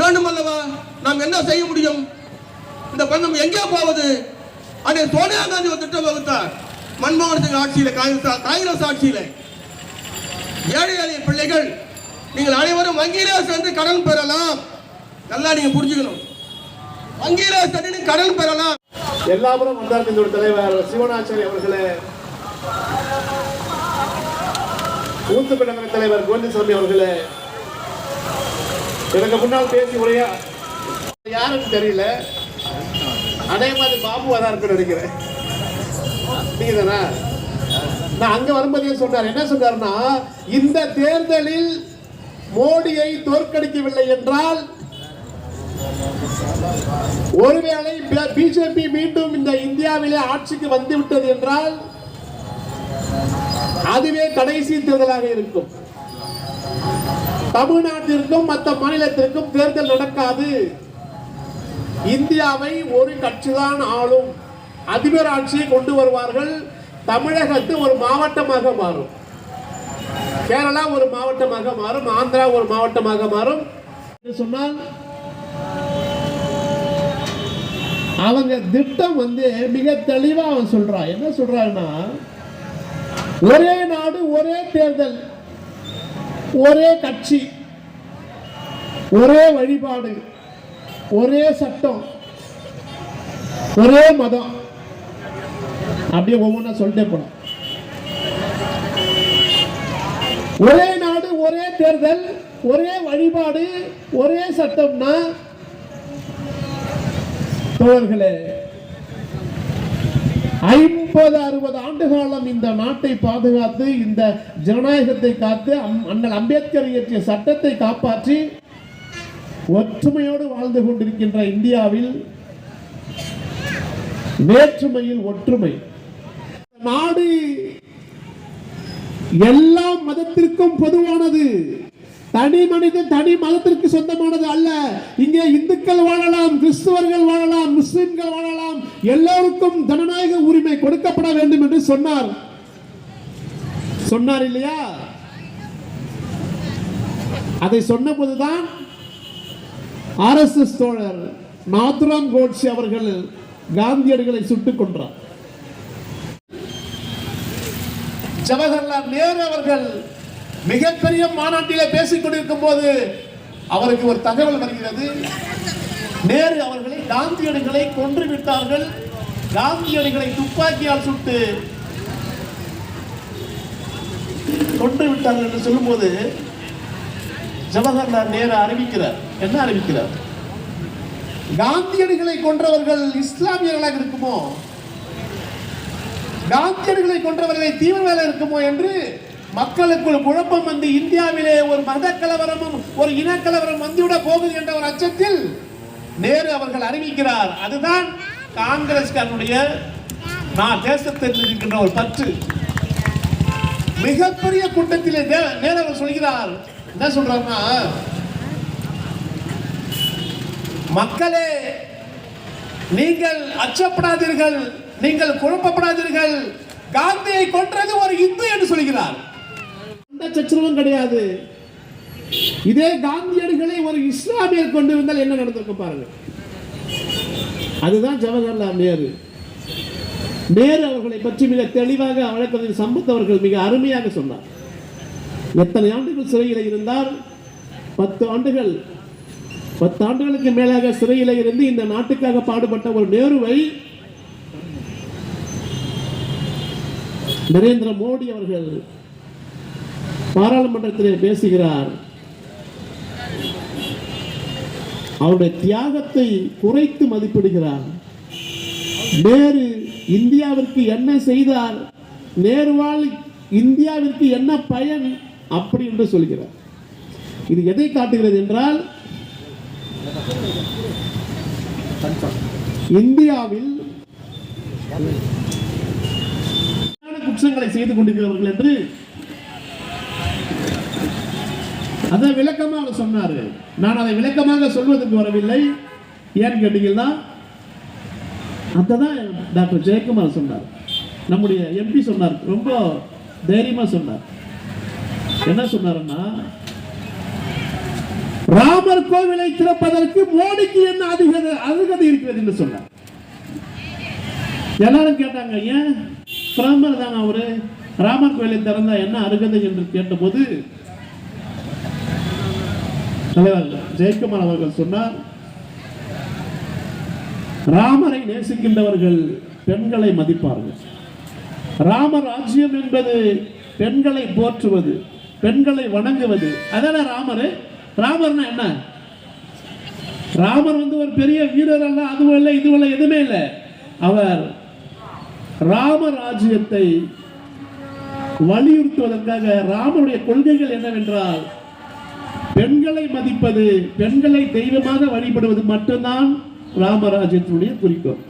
வேண்டும் அல்லவா நாம் என்ன செய்ய முடியும்? இந்த பந்தம் எங்கே போவது? அதே சோனியா காந்தி ஒரு திட்டம் வகுத்தார். மன்மோகன் சிங் ஆட்சியில காங்கிரஸ் காங்கிரஸ் ஆட்சியில். ஏழை எளிய பிள்ளைகள் நீங்கள் அனைவரும் வங்கியிலே சென்று கடன் பெறலாம். நல்லா நீங்க புரிஞ்சுக்கணும். வங்கியிலே சென்று கடன் பெறலாம். எல்லாரும் வந்தார் இந்த ஒரு தலைவர் சிவனாச்சாரி அவர்களே. ஊத்துக்கு நகர தலைவர் கோவிந்தசாமி அவர்களே. எனக்கு முன்னால் பேசி உரையா யாருன்னு தெரியல. அதே மாதிரி பாபுவா தான் இருக்குன்னு நினைக்கிறேன். நீங்க நான் அங்க வரும்போதே சொன்னார். என்ன சொன்னார்னா இந்த தேர்தலில் மோடியை தோற்கடிக்கவில்லை என்றால் ஒருவேளை பிஜேபி மீண்டும் இந்த இந்தியாவிலே ஆட்சிக்கு வந்துவிட்டது என்றால் அதுவே கடைசி தேர்தலாக இருக்கும். தமிழ்நாட்டிற்கும் மற்ற மாநிலத்திற்கும் தேர்தல் நடக்காது. இந்தியாவை ஒரு கட்சிதான் ஆளும். அதிபர் ஆட்சியை கொண்டு வருவார்கள். தமிழகத்து ஒரு மாவட்டமாக மாறும். கேரளா ஒரு மாவட்டமாக மாறும். ஆந்திரா ஒரு மாவட்டமாக மாறும். சொன்னால் அவங்க திட்டம் வந்து மிக தெளிவா அவன் சொல்றான் என்ன சொல்றான்னா ஒரே நாடு ஒரே தேர்தல் ஒரே கட்சி ஒரே வழிபாடு ஒரே சட்டம் ஒரே மதம். அப்படியே ஒவ்வொன்றா சொல்லிட்டே போனோம் ஒரே நாடு ஒரே தேர்தல் ஒரே வழிபாடு ஒரே சட்டம்னா தோழர்களே ஐம்பது அறுபது ஆண்டு காலம் இந்த நாட்டை பாதுகாத்து இந்த ஜனநாயகத்தை காத்து அண்ணல் அம்பேத்கர் இயற்றிய சட்டத்தை காப்பாற்றி ஒற்றுமையோடு வாழ்ந்து கொண்டிருக்கின்ற இந்தியாவில் வேற்றுமையில் ஒற்றுமை. நாடு எல்லா மதத்திற்கும் பொதுவானது. தனி மனிதன் தனி மதத்திற்கு சொந்தமானது அல்ல. இங்கே இந்துக்கள் வாழலாம். கிறிஸ்துவர்கள் வாழலாம் முஸ்லிம்கள் வாழலாம் எல்லோருக்கும் ஜனநாயக உரிமை கொடுக்கப்பட வேண்டும் என்று சொன்னார். சொன்னார் இல்லையா? அதை சொன்னபோதுதான் ஆர்எஸ்எஸ் தோழர் நாத்துராம் கோட்ஸே அவர்கள் காந்தியடிகளை சுட்டுக் கொன்றார். ஜவஹர்லால் நேரு அவர்கள் மிகப்பெரிய மாநாட்டிலே பேசிக் கொண்டிருக்கும் போது அவருக்கு ஒரு தகவல் வருகிறது. நேரு அவர்களை காந்தியடிகளை கொன்று விட்டார்கள். காந்தியடிகளை துப்பாக்கியால் சுட்டு கொன்று விட்டார்கள் என்று சொல்லும்போது ஜவஹர்லால் நேரு அறிவிக்கிறார். என்ன அறிவிக்கிறார்? காந்தியடிகளை கொன்றவர்கள் இஸ்லாமியர்களாக இருக்குமோ? காந்தியடிகளை கொன்றவர்களை தீவிரவாத இருக்குமோ என்று மக்களுக்குள் குழப்பம் வந்து இந்தியாவிலே ஒரு மத கலவரமும் ஒரு இனக்கலவரம் வந்துவிட போகுது என்ற ஒரு அச்சத்தில் நேரு அவர்கள் அறிவிக்கிறார். அதுதான் காங்கிரஸ்காரனுடைய நான் தேசத்தில் இருக்கின்ற ஒரு பற்று. மிகப்பெரிய கூட்டத்திலே நேரு அவர் சொல்கிறார். என்ன சொல்றாருன்னா மக்களே நீங்கள் அச்சப்படாதீர்கள் நீங்கள் குழப்பப்படாதீர்கள். காந்தியை கொன்றது ஒரு இந்து என்று சொல்கிறார். எந்த சச்சரவும் கிடையாது. இதே காந்தியடிகளை ஒரு இஸ்லாமியர் கொண்டு வந்தால் என்ன நடந்திருக்கும் பாருங்க அதுதான் ஜவஹர்லால் நேரு. நேரு அவர்களை பற்றி மிக தெளிவாக வழக்கறிஞர் சம்பத் அவர்கள் மிக அருமையாக சொன்னார். எத்தனை ஆண்டுகள் சிறையில் இருந்தார்? பத்து ஆண்டுகள். பத்து ஆண்டுகளுக்கு மேலாக சிறையில் இருந்து இந்த நாட்டுக்காக பாடுபட்ட ஒரு நேருவை நரேந்திர மோடி அவர்கள் பாராளுமன்றத்திலே பேசுகிறார். அவருடைய தியாகத்தை குறைத்து மதிப்பிடுகிறார். நேரு இந்தியாவிற்கு என்ன செய்தார்? நேருவால் இந்தியாவிற்கு என்ன பயன்? அப்படி என்று சொல்கிறார். இது எதை காட்டுகிறது என்றால் இந்தியாவில் குற்றங்களை செய்து கொண்டிருக்கிறவர்கள் என்று அதை விளக்கமாக அவர் சொன்னார். நான் அதை விளக்கமாக சொல்வதற்கு வரவில்லை. ஏன்னு கேட்டீங்கன்னா தான் டாக்டர் ஜெயக்குமார் சொன்னார். நம்முடைய எம்பி சொன்னார். ரொம்ப தைரியமா சொன்னார். என்ன சொன்னாருன்னா ராமர் கோவிலை திறப்பதற்கு மோடிக்கு என்ன அதிக அருகதை இருக்கிறது என்று சொன்னார். எல்லாரும் கேட்டாங்க ஏன்? பிரதமர் தான் அவரு? ராமர் கோவிலை திறந்தா என்ன அருகதை? என்று கேட்டபோது தலைவர் ஜெயக்குமார் அவர்கள் சொன்னார் ராமரை நேசிக்கின்றவர்கள் பெண்களை மதிப்பார்கள். ராம ராஜ்யம் என்பது பெண்களை போற்றுவது பெண்களை வணங்குவது அதான ராமர்? ராமர்னா என்ன? ராமர் வந்து ஒரு பெரிய வீரர் அல்ல அதுவும் இல்லை இதுவும் இல்லை எதுவுமே இல்லை. அவர் ராம ராஜ்யத்தை வலியுறுத்துவதற்காக ராமனுடைய கொள்கைகள் என்னவென்றால் பெண்களை மதிப்பது பெண்களை தெய்வமாக வழிபடுவது மட்டும்தான் ராமராஜ்யத்தினுடைய குறிக்கோள்.